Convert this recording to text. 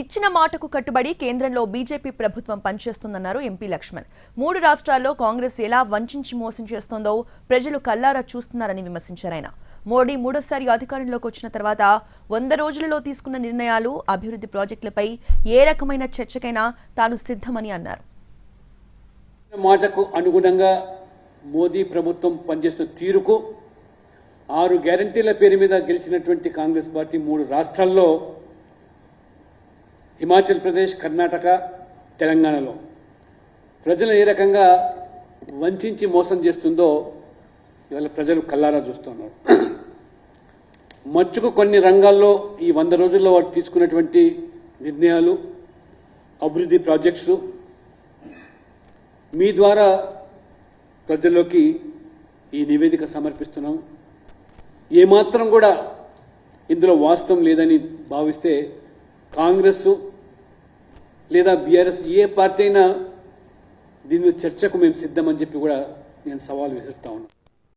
ఇచ్చిన మాటకు కట్టుబడి కేంద్రంలో బీజేపీ ప్రభుత్వం పనిచేస్తుందన్నారు ఎంపీ లక్ష్మణ్. మూడు రాష్ట్రాల్లో కాంగ్రెస్ ఎలా వంచించి మోసం చేస్తోందో ప్రజలు కల్లారా చూస్తున్నారని విమర్శించారు ఆయన. మోడీ మూడోసారి అధికారంలోకి వచ్చిన తర్వాత వంద రోజులలో తీసుకున్న నిర్ణయాలు అభివృద్ధి ప్రాజెక్టులపై ఏ రకమైన చర్చకైనా తాను సిద్ధమని అన్నారు. మాటకు అనుగుణంగా మోదీ ప్రభుత్వం పనిచేస్తున్న తీరుకు ఆరు గ్యారంటీల పేరు మీద గెలిచినటువంటి కాంగ్రెస్ పార్టీ మూడు రాష్ట్రాల్లో హిమాచల్ ప్రదేశ్ కర్ణాటక తెలంగాణలో. ప్రజలు ఏ రకంగా వంచి మోసం చేస్తుందో ఇవాళ ప్రజలు కల్లారా చూస్తున్నారు. మచ్చుకు కొన్ని రంగాల్లో ఈ వంద రోజుల్లో వారు తీసుకున్నటువంటి నిర్ణయాలు అభివృద్ధి ప్రాజెక్ట్స్ మీ ద్వారా ప్రజల్లోకి ఈ నివేదిక సమర్పిస్తున్నాం. ఏమాత్రం కూడా ఇందులో వాస్తవం లేదని భావిస్తే కాంగ్రెస్ లేదా బీఆర్ఎస్ ఏ పార్టీ అయినా దీని చర్చకు మేము సిద్ధమని చెప్పి కూడా నేను సవాల్ విసురుతా ఉన్నాను.